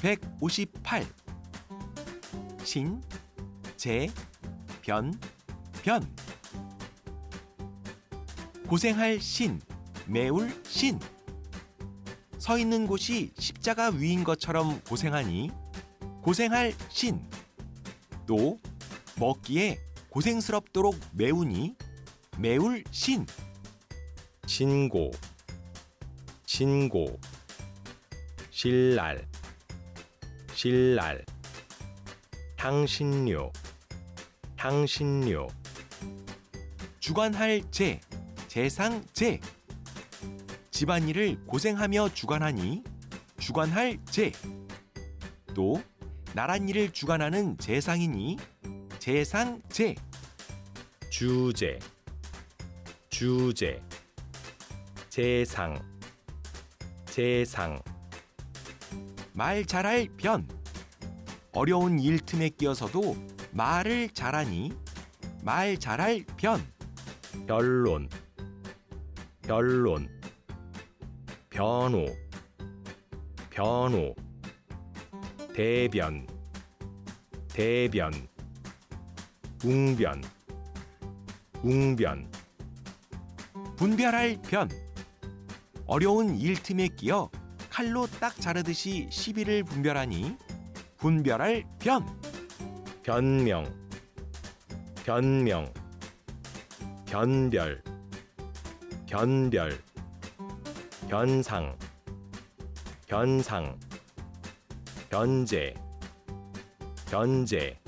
158 신, 재, 변, 변. 고생할 신, 매울 신. 서 있는 곳이 십자가 위인 것처럼 고생하니 고생할 신. 또 먹기에 고생스럽도록 매우니 매울 신. 신고 신고 신랄 신랄 향신료 향신료 주관할 재, 재상재. 집안일을 고생하며 주관하니 주관할 재. 또 나란 일을 주관하는 재상이니 재상재. 주제. 주제. 재상. 재상 말 잘할 변. 어려운 일 틈에 끼어서도 말을 잘하니 말 잘할 변. 변론. 변론. 변호. 변호. 대변. 대변. 웅변. 웅변. 분별할 변. 어려운 일 틈에 끼어 칼로 딱 자르듯이 시비를 분별하니 분별할 변. 변명. 변명. 변별. 변별. 변상. 변상. 변제. 변제